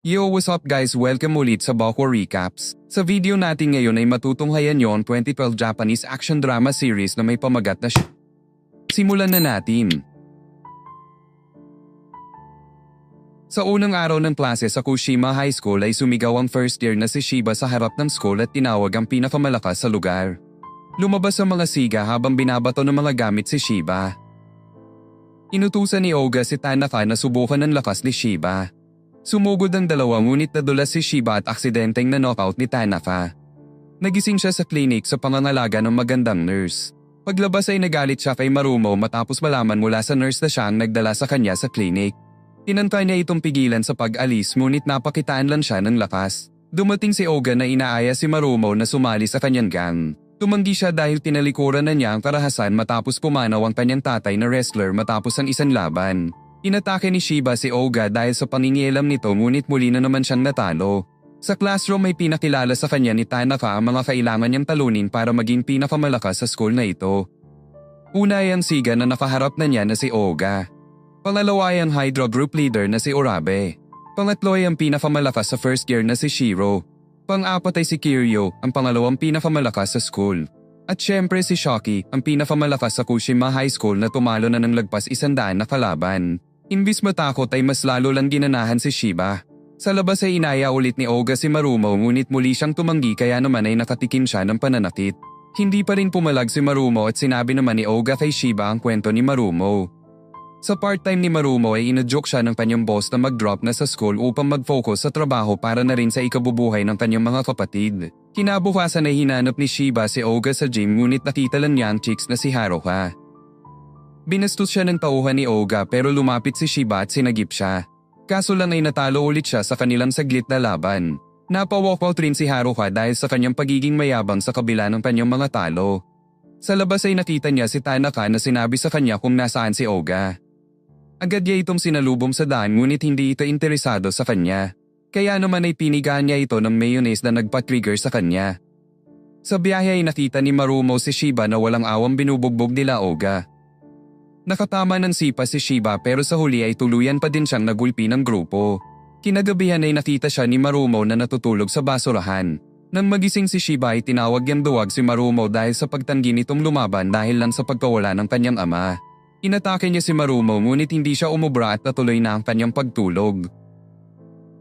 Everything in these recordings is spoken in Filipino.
Yo, what's up guys? Welcome ulit sa Bako Recaps. Sa video natin ngayon ay matutunghayan yon 2012 Japanese action drama series na may pamagat na sh- Simulan na natin. Sa unang araw ng klase sa Kushima High School ay sumigaw ang first year na si Shiba sa harap ng school at tinawag ang pinakamalakas sa lugar. Lumabas ang mga siga habang binabato ng mga gamit si Shiba. Inutusan ni Oga si Tanaka na subukan ng lakas ni Shiba. Sumugod ang dalawa ngunit nadulas si Shiba at aksidenteng na knockout ni Tanaka. Nagising siya sa clinic sa pangangalaga ng magandang nurse. Paglabas ay nagalit siya kay Marumo matapos malaman mula sa nurse na siya ang nagdala sa kanya sa clinic. Tinanta niya itong pigilan sa pag-alis ngunit napakitaan lang siya ng lakas. Dumating si Oga na inaaya si Marumo na sumali sa kanyang gang. Tumanggi siya dahil tinalikuran na niya ang karahasan matapos pumanaw ang kanyang tatay na wrestler matapos ang isang laban. Inatake ni Shiba si Oga dahil sa pangingialam nito ngunit muli na naman siyang natalo. Sa classroom may pinakilala sa kanya ni Tanaka ang mga kailangan niyang talunin para maging pinakamalakas sa school na ito. Una ay ang siga na nakaharap na niya na si Oga. Pangalawa ay ang Hydro Group leader na si Orabe. Pangatlo ay ang pinakamalakas sa first year na si Shiro. Pang-apat ay si Kiryu, ang pangalawang pinakamalakas sa school. At syempre si Shoki, ang pinakamalakas sa Kushima High School na tumalo na ng lagpas isandaan na kalaban. Imbis matakot ay mas lalo lang ginanahan si Shiba. Sa labas ay inaya ulit ni Oga si Marumo ngunit muli siyang tumanggi kaya naman ay nakatikim siya ng pananakit. Hindi pa rin pumalag si Marumo at sinabi naman ni Oga kay Shiba ang kwento ni Marumo. Sa part-time ni Marumo ay inajoke siya ng kanyang boss na mag-drop na sa school upang mag-focus sa trabaho para na rin sa ikabubuhay ng kanyang mga kapatid. Kinabukasan ay hinanap ni Shiba si Oga sa gym ngunit nakita lang niya ang chicks na si Haruka. Binastos siya ng tauhan ni Oga pero lumapit si Shiba at sinagip siya. Kaso lang ay natalo ulit siya sa kanilang saglit na laban. Napa-walkout rin si Haruka dahil sa kanyang pagiging mayabang sa kabila ng kanyang mga talo. Sa labas ay nakita niya si Tanaka na sinabi sa kanya kung nasaan si Oga. Agad niya itong sinalubong sa daan ngunit hindi ito interesado sa kanya. Kaya naman ay pinigaan niya ito ng mayonnaise na nagpa-trigger sa kanya. Sa biyahe ay nakita ni Marumo si Shiba na walang awang binubugbog nila Oga. Nakatama ng sipa si Shiba pero sa huli ay tuluyan pa din siyang nagulpi ng grupo. Kinagabihan ay nakita siya ni Marumo na natutulog sa basurahan. Nang magising si Shiba ay tinawag niyang duwag si Marumo dahil sa pagtanggi nitong lumaban dahil lang sa pagkawala ng kanyang ama. Inatake niya si Marumo ngunit hindi siya umubra at natuloy na ang kanyang pagtulog.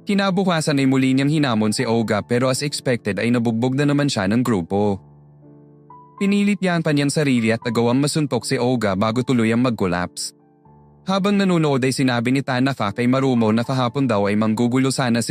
Kinabukasan ay muli niyang hinamon si Oga pero as expected ay nabugbog na naman siya ng grupo. Pinilit niya ang kanyang sarili at nagawang masuntok si Oga bago tuluyang mag-collapse. Habang nanunood ay sinabi ni Tanaka kay Marumo na kahapon daw ay manggugulo sana si